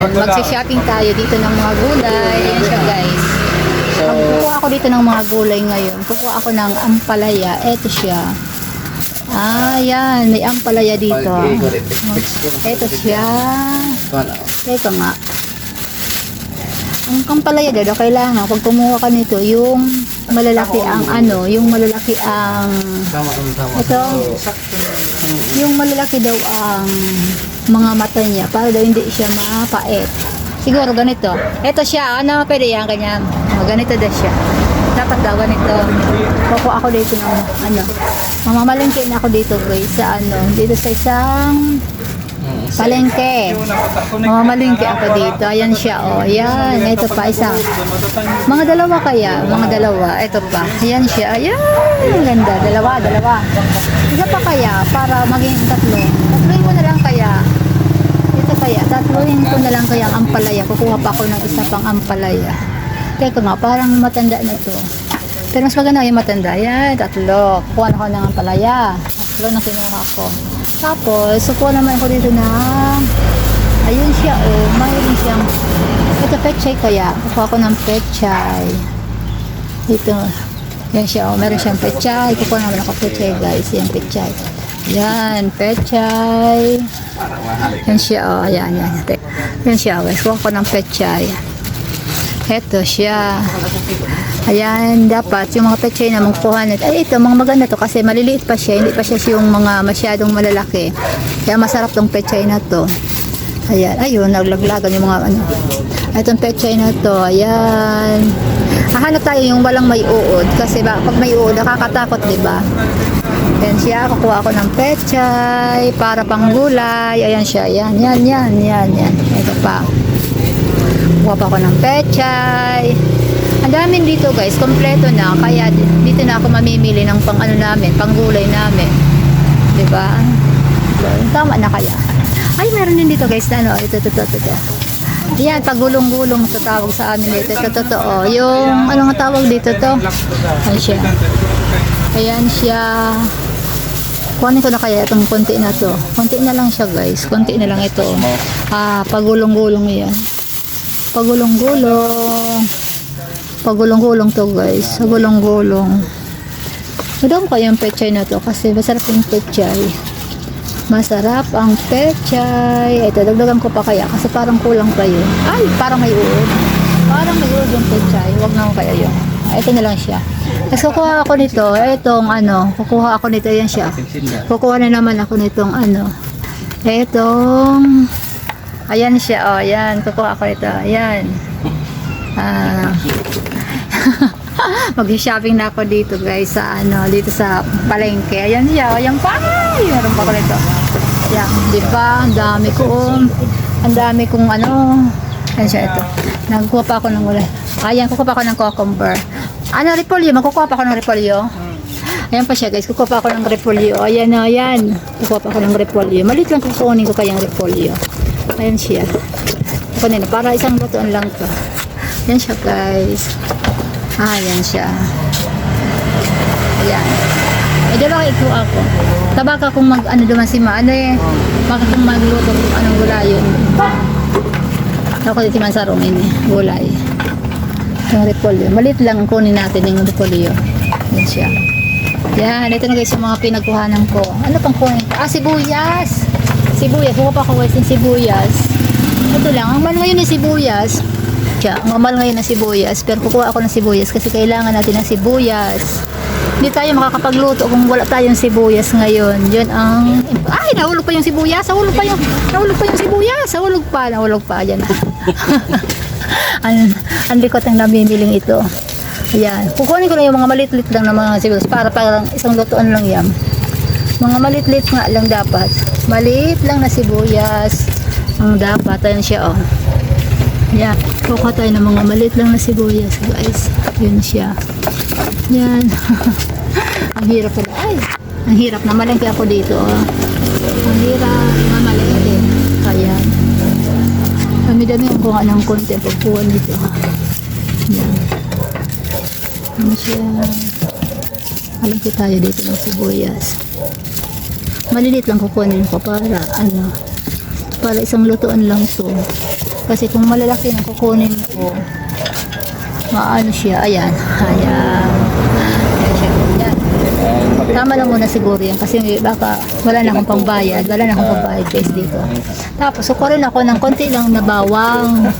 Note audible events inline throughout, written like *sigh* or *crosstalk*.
Magsa-shopping tayo dito ng mga gulay. Ayan siya guys. So, Kukuha ako dito ng mga gulay ngayon. Kukuha ako ng ampalaya. Ito siya. Ah, yan. May ampalaya dito. Ito siya. Ito nga. Ang kampalaya daw, kailangan pag kumuha ka nito, yung malalaki ang ano, yung malalaki ang tama, tama. ito, yung malalaki daw ang mga mata niya para daw hindi siya mapait. Siguro ganito. Ito siya, ano, pwede yan, ganyan. O, ganito daw siya. Dapat daw ganito. Kukuha ako dito ng, ano, mamamalengke na ako dito, guys, sa ano, dito sa isang palengke. Mamamalengke ako dito. Ayan siya, oh. Ayan, ito pa, isa. Mga dalawa kaya, mga dalawa. Ito pa. Ayan siya. Ayan, ganda. Dalawa, dalawa. Isa pa kaya, para maging tatlo. Tatluin ko na lang kaya. Ito kaya, tatluin ko na lang kaya ang ampalaya. Kukuha pa ako ng isa pang ampalaya. Teka nga, parang matanda na to. Pero mas maganda yung matanda. Yan, tatlo. Kuha na ako ng ampalaya. Tatlo na kinuha ko. Tapos, sukuha naman ako dito na ayun siya, oh. Mayroon siyang ito, pechay kaya. Kukuha ko ng pechay. Dito. Yan siya, oh. Meron siyang pechay. Kukuha naman ako pechay, guys. Yan, pechay. Yan, pechay. Yan siya, oh. Ayan, yan. Yan siya, guys. Kuha ko ng pechay. Heto siya. Ayan, dapat yung mga pechay na magkuha. Ay, ito, mga maganda to kasi maliliit pa siya. Hindi pa siya yung mga masyadong malalaki. Kaya masarap tong pechay na to. Ayan, ayun, naglaglagan yung mga ano. Itong pechay na to, ayan. Hahanap tayo yung walang may uod. Kasi ba, pag may uod, nakakatakot, di ba? Ayan siya, kukuha ako ng pechay para panggulay. Ayan siya, yan, yan, yan, yan, yan. Ito pa. Kuha pa ako ng pechay. Ang daming dito guys, kompleto na. Kaya dito na ako mamimili ng pang ano namin, pang gulay namin. 'Di ba? Tama na kaya. Ay, meron din dito guys na ano, ito, ito, ito, ito. Yan, pagulong-gulong ito tawag sa amin dito. Ito, totoo. Yung, ano nga tawag dito to? Ayan siya. Ayan siya. Kuhanin ko na kaya itong konti na to. Konti na lang siya guys. Konti na lang ito. Ah, pagulong-gulong yan. Pagulong-gulong. Pagulong-gulong to guys. Pagulong-gulong. Madam ko yung pechay na to kasi masarap yung pechay. Masarap ang pechay. Ito, dagdagan ko pa kaya kasi parang kulang pa yun. Ay, parang may uod. Parang may uod yung pechay. Huwag na ko kaya yun. Ah, Ito na lang siya. Tapos kukuha ako nito. Itong ano, kukuha ako nito. Yan siya. Kukuha na naman ako nitong ano. Itong Ayan siya, oh, ayan. Kukuha ako ito. Ayan. Ah. *laughs* Mag-shopping na ako dito, guys, sa ano, dito sa palengke. Ayan siya, oh, ayan pa. Meron pa ko nito. Ayan, di ba? Ang dami ko, oh. Ang dami kong ano. Ayan siya, ito. Nagkuha pa ako ng gulay. Ayan, kukuha pa ako ng cucumber. Ano, repolyo? Magkukuha pa ako ng repolyo. Ayan pa siya guys, kukuha pa ako ng repolyo. Ayan na, ayan. Kukuha pa ako ng repolyo. Malit lang kukunin ko kayang repolyo. Ayan siya. Kukunin na, para isang lutuan lang to. Ayan siya guys. Ah, ayan siya. Ayan. Eh, di ba ikaw ako? Tabaka kung mag, ano naman si Ma, ano eh, baka kung magluto kung anong gulay yun. Ako dito man sa room ini, gulay. Yung repolyo. Malit lang kunin natin yung repolyo. Yan siya. Yan, ito na guys yung mga pinagkuhanan ko. Ano pang kunin? ko? Ah, sibuyas. Sibuyas. Buka pa ko guys yung sibuyas. Ito lang. Ang mahal ngayon ng sibuyas. Siya, ang mahal ngayon ng sibuyas. Pero kukuha ako ng sibuyas kasi kailangan natin ng sibuyas. Hindi tayo makakapagluto kung wala tayong sibuyas ngayon. Yun ang... Ay, nahulog pa yung sibuyas. Nahulog pa yung, nahulog pa yung sibuyas. Nahulog pa, nahulog pa. Yan *laughs* ang, ang likot ng namimiling ito. Ayan. Kukunin ko na yung mga malitlit lang na mga sibuyas para parang isang lutuan lang yan. Mga malitlit nga lang dapat. Maliit lang na sibuyas. Ang dapat. Ayan siya, oh. Yan. Kukuha tayo ng mga maliit lang na sibuyas, guys. Yun siya. Yan. *laughs* ang hirap pala. Ay! Ang hirap na malengke ako dito. Oh. Ang hirap na malengke. Ayan. Dami-dami ang kuha ng konti ang pagkuha dito. Yan. Ano siya? Malengke tayo dito ng sibuyas maliliit lang kukunin ko para ano para isang lutuan lang to kasi kung malalaki na kukunin ko maano siya ayan ayan Tama na muna siguro yan kasi baka wala na akong pambayad, wala na akong pambayad guys dito. Tapos kukulan ako ng konti lang na bawang.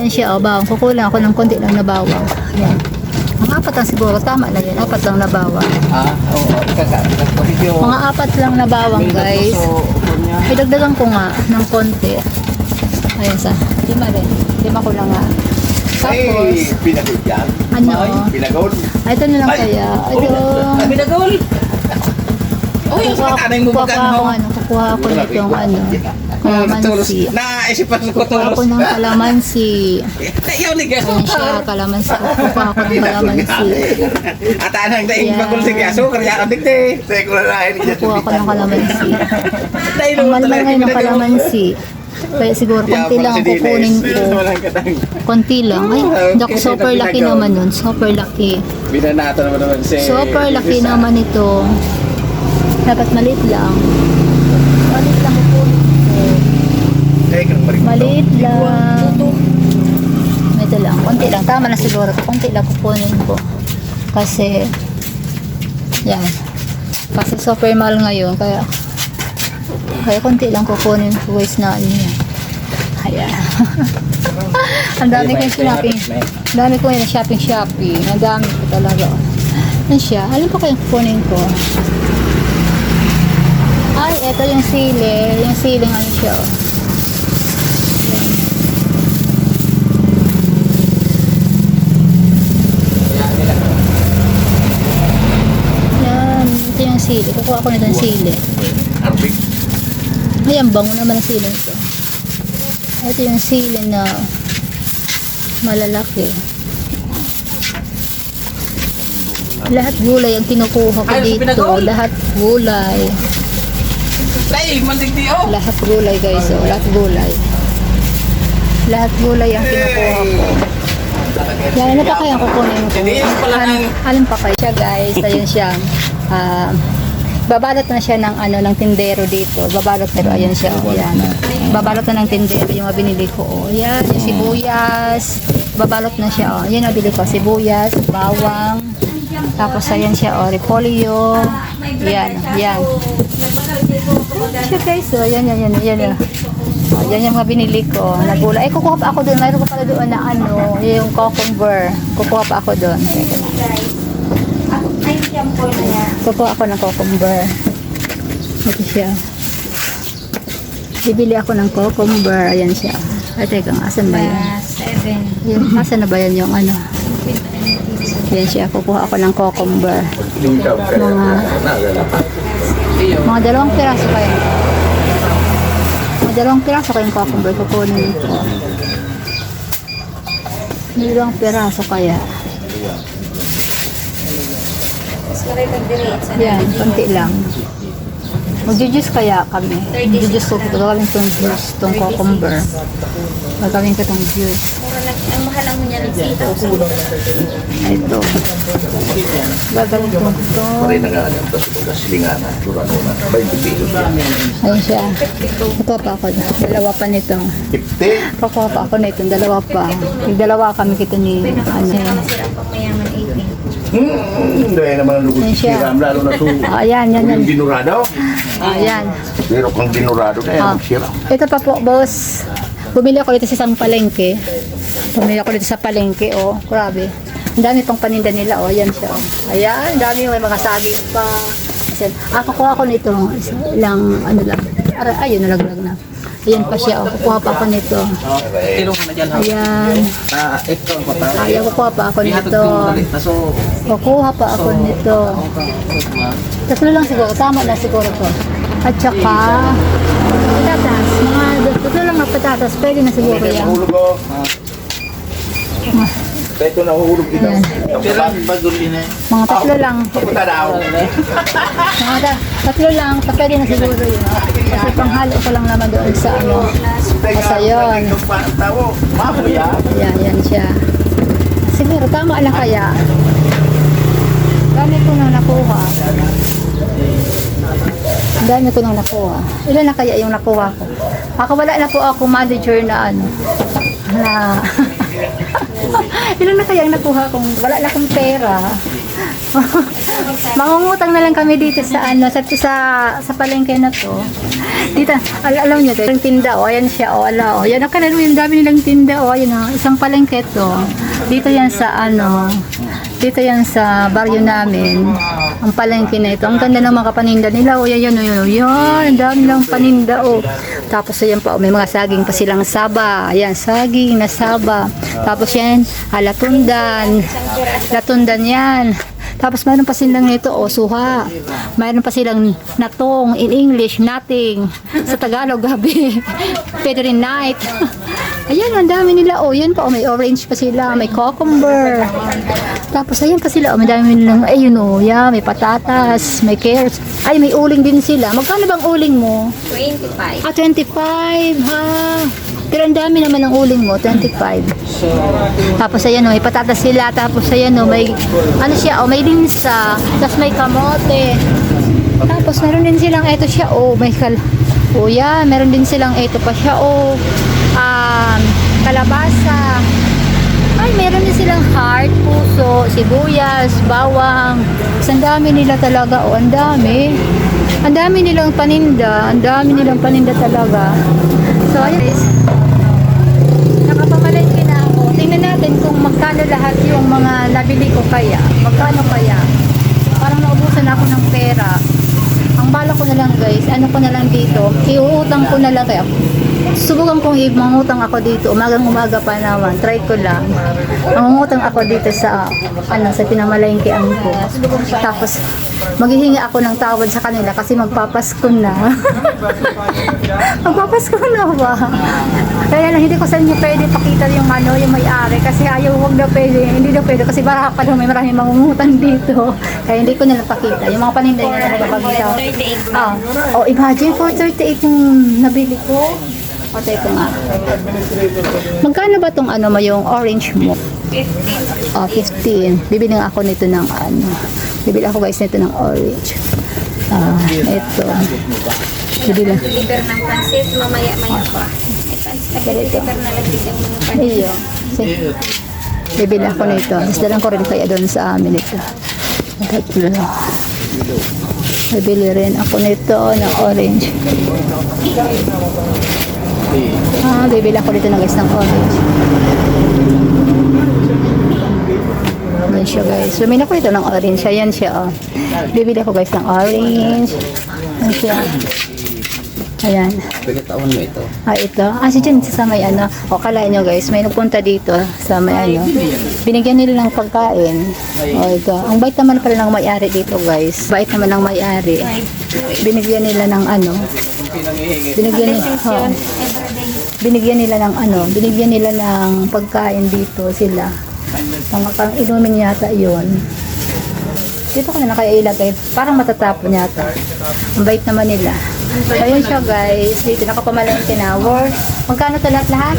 Yan siya, oh, bawang. Kukulan ako ng konti lang na bawang. Yan. Mga apat lang siguro, tama na yun. Apat lang na bawang. Ah, oo. Oh, Mga apat lang na bawang, guys. Idagdagan ko nga ng konti. Ayan sa, lima rin. Lima ko lang nga. Tapos, Ay, pinagod yan. ano? Ay, pinagod. Ah, ito na lang kaya. Oh. Ito. Pinagod kukuha, mo kukuha ako, ano, kukuha ako nitong ano, kalamansi. Naisipan ko Kukuha ako ng kalamansi. *laughs* Ayaw ni Gaso. Ayun siya, kalamansi. Kukuha ako ng kalamansi. At anang daing Yan. bagol si Gaso, kaya ang dikte. Kukuha ako ng kalamansi. *laughs* Ang malman ngayon ng kalamansi. Kaya siguro konti lang ang kukunin ko. Konti lang. Ay, dak, super laki naman nun. Super laki. Binanato naman naman si... Super laki naman ito. Dapat maliit lang. Maliit lang. Teka, marig. Maliit lang. Ito lang. Konti lang. Tama na siguro. Konti lang kukunin ko. Kasi, yan. Kasi super mahal ngayon. Kaya, kaya konti lang kukunin ko guys na ano yan. Ayan. *laughs* Ang dami ko yung shopping. Ang dami ko yung shopping shopping. Ang dami ko talaga. Yan siya. Alam pa kayong kukunin ko. Ay, ito yung sili. Yung siling ano siya. oh. Yan. Ito yung sili. Kukuha ko na ng sili. Arbik. Ay, ang bango naman ang sili nito. Ito yung sili na malalaki. Lahat gulay ang kinukuha ko Ay, dito. Lahat gulay. Ay, mandigdi oh. Lahat gulay guys. Oh. Lahat gulay. Lahat gulay ang kinukuha ko. Yan, ano pa kaya ang kukunin ko? Alin, alin pa kayo siya guys? Ayun siya. Ah, babalot na siya ng ano ng tindero dito. Babalot pero ayan siya. Oh, yan. Babalot na ng tindero yung binili ko. Oh, yan, yung sibuyas. Babalot na siya. Oh. Yan ang bili ko. Sibuyas, bawang. Tapos ayan siya. Oh, repolyo. Yan, yan. Ayan siya guys. Oh, yan, yan, yan. Yan, yan. Oh, yan yung mga binili ko. Nagula. Eh, kukuha pa ako doon. Mayroon ko pala doon na ano, yung cucumber. Kukuha pa ako doon. Kukuha ako ng cucumber. Ito siya. Bibili ako ng cucumber. Ayan siya. Ay, teka, asan ba yan? Seven. Yan, asan na ba yan yung ano? Yan siya. Kukuha ako ng cucumber. Mga, mga dalawang piraso kaya. Mga dalawang piraso kayong cucumber. Kukunin ko. Dalawang piraso kaya. Yan, konti lang. Magjujuice kaya kami. Magjujuice ko. Gagawin itong juice, itong cucumber. Gagawin ko itong juice. Ang mahal lang mo niya ng sitaw. Ito. Gagawin ko ito. Maray na nga yan. Tapos kung silingan na. Turano na. 20 pesos yan. Ayun siya. Kukuha pa ako. Dalawa pa nito. 50. Kukuha pa ako nito. Dalawa pa. Yung dalawa kami kito ni ano. Ang pangmayaman 18. Hmm, dahil naman ang lugod siya. siram. Lalo na to. *laughs* Ah, Ayan, yan, yan. Yung binurado. Ayan. Pero kung binurado na yan, Ah. sira. Ito pa po, boss. Bumili ako dito sa isang palengke. Bumili ako dito sa palengke, oh. Grabe. Ang dami pang paninda nila, oh. Ayan siya, oh. Ayan, ang dami. May mga saging pa. Ayan. Ah, kukuha ko nito. Ilang, ano lang. Ayun, nalaglag na. Ayan pa siya, oh. Kukuha pa ako nito. Ayan. Ayan, kukuha pa ako nito. Kukuha pa ako nito. Tatlo lang siguro. Tama na siguro to. At saka, patatas. Mga tatlo lang na patatas. Pwede na siguro yan. Nahulog ko. Ito nahulog dito. Ayan. pero bagol din eh. Mga tatlo lang. Papunta daw. Mga ta- tatlo lang. Pwede na siguro yun. Kasi panghalo ko lang naman doon sa ano. Basta yun. Ayan, yan siya. Siguro, tama lang kaya. Dami ko nang nakuha. Dami ko nang nakuha. Ilan na kaya yung nakuha ko? Ako wala na po ako manager na ano. na *laughs* *laughs* ilan na kaya ang nakuha kung wala na akong pera. *laughs* Mangungutang na lang kami dito sa ano sa sa, sa palengke na to. Dito, al alam niyo, yung tinda, o, ayan siya, o, ala, o, yan, ang kanalo, yung dami nilang tinda, o, ayan, o, isang palengke to. Dito yan sa, ano, dito yan sa baryo namin, ang palengke na ito. Ang ganda ng mga paninda nila, o, yan, yan, yan, o, yan, ang dami nilang paninda, o. Tapos, ayan pa, o, may mga saging pa silang saba, ayan, saging na saba. Tapos, yan, alatundan, latundan yan. Tapos mayroon pa silang nito, o suha. Mayroon pa silang natong in English, nothing. Sa Tagalog, gabi. *laughs* Pwede rin night. *laughs* Ayan, ang dami nila. O, yan pa. O, may orange pa sila. May cucumber. Tapos, ayan pa sila. O, may dami nilang, ayun o, yeah, may patatas, may carrots. Ay, may uling din sila. Magkano bang uling mo? 25. Ah, 25, ha? Pero ang dami naman ng uling mo, 25. Tapos ayan o, may patatas sila. Tapos ayan o, may, ano siya o, may linsa. Tapos may kamote. Tapos meron din silang, eto siya o, may kal... O yan, meron din silang, eto pa siya o, um, kalabasa. Ay, meron din silang heart, puso, sibuyas, bawang. Ang dami nila talaga. O, ang dami. Ang dami nilang paninda. Ang dami nilang paninda talaga. So, ayun guys. Nakapamalengke na ako. Tingnan natin kung magkano lahat yung mga nabili ko kaya. Magkano kaya. Parang naubusan na ako ng pera. Ang bala ko na lang guys, ano ko na lang dito, iuutang ko na lang kaya. Subukan kong i-mangutang ako dito, umagang umaga pa naman, try ko lang. Mangungutang ako dito sa, ano, sa pinamalengkean ko. Tapos, maghihingi ako ng tawad sa kanila kasi magpapasko na. *laughs* magpapasko na ba? Kaya lang, hindi ko sa inyo pwede pakita yung ano, yung may-ari kasi ayaw, huwag na pwede, hindi na pwede kasi baka pa may maraming mangungutang dito. Kaya hindi ko nila pakita. Yung mga paninday na talaga pagkita. 38 Ah, oh, imagine 438 yung nabili ko. O, teko nga. Magkano ba tong ano mo, yung orange mo? 15. Oh, 15. Bibili nga ako nito ng ano. Bibili ako guys nito ng orange. Ah, ito. Bibili. Deliver ng pansit, mamaya-maya pa. Nag-deliver na lang din yung mga pansit. Iyo. Sige. Bibili ako nito. Tapos dalang ko rin kaya doon sa amin ito. Tatlo. Bibili rin ako nito ng orange. Ah, bibili ako dito ng guys ng orange. Ayan siya guys. Bumili ako ito ng orange. Ayan siya oh. Bibili ako guys ng orange. Ayan siya. Ayan. Pagkataon mo ito. Ah, ito. Ah, si Jen sa may ano. O, kalain nyo guys, may nagpunta dito sa may ano. Binigyan nila ng pagkain. O, ito. Ang bait naman pala ng may-ari dito guys. Bait naman ng may-ari. Binigyan nila ng ano. Binigyan nila, oh, binigyan nila ng ano. Binigyan nila ng pagkain dito sila. Mga pang inumin yata yon. Dito ko na lang kaya ilagay. Parang matatapon yata. Ang bait naman nila. Ayun siya guys. Dito nakapamalengke na. Worth. Magkano to lahat-lahat?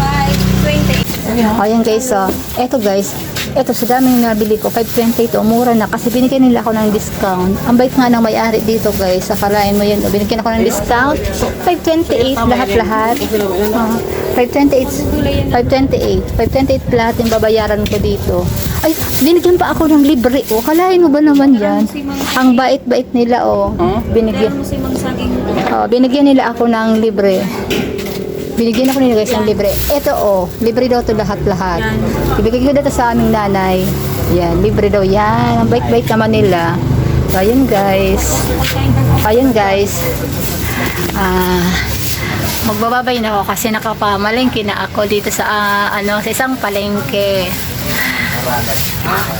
5, 28. Ayan guys. So, eto guys. Eto sa daming nabili ko. 520 ito. Mura na. Kasi binigyan nila ako ng discount. Ang bait nga ng may-ari dito guys. Akalain mo yun. Binigyan ako ng discount. 528 lahat-lahat. Uh, 528. 528. 528 lahat yung babayaran ko dito. Ay, binigyan pa ako ng libre. O, kalain mo ba naman yan? Ang bait-bait nila, oh. Binigyan. Oh, binigyan nila ako ng libre. Binigyan ako nila guys ng libre. Ito oh, libre daw to lahat-lahat. Ibigay ko dito sa aming nanay. Yan, libre daw yan. Ang bait-bait naman nila. So, ayun guys. Ayun guys. Ah, magbababay na ako kasi nakapamalengke na ako dito sa ah, ano sa isang palengke.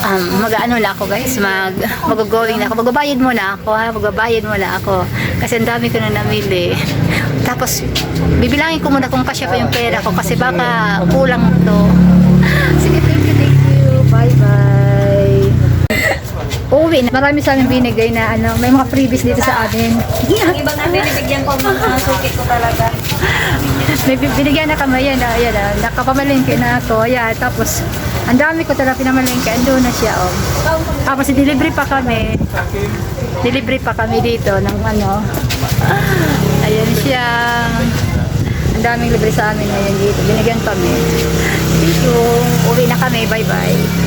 Um, mag-ano na ako guys, mag mag-going na ako. Magbabayad muna ako ha, magbabayad muna ako. Kasi ang dami ko na namili. Tapos, bibilangin ko muna kung kasya pa yung pera ko kasi baka kulang to. *laughs* Sige, thank you, thank you. Bye-bye. Uwi na. Marami sa amin binigay na ano, may mga freebies dito sa amin. Ang ibang na binibigyan ko mga suki ko talaga. *laughs* May bi- binigyan na kami yan, ah, yan ah, nakapamalengke na ako. Ayan, tapos ang dami ko talaga pinamalengke, andun na siya. Oh. Tapos delivery pa kami. Delivery pa kami dito ng ano. Ayan siya. Ang daming libre sa amin ngayon dito. Binigyan kami. Thank you. Uwi na kami. Bye-bye.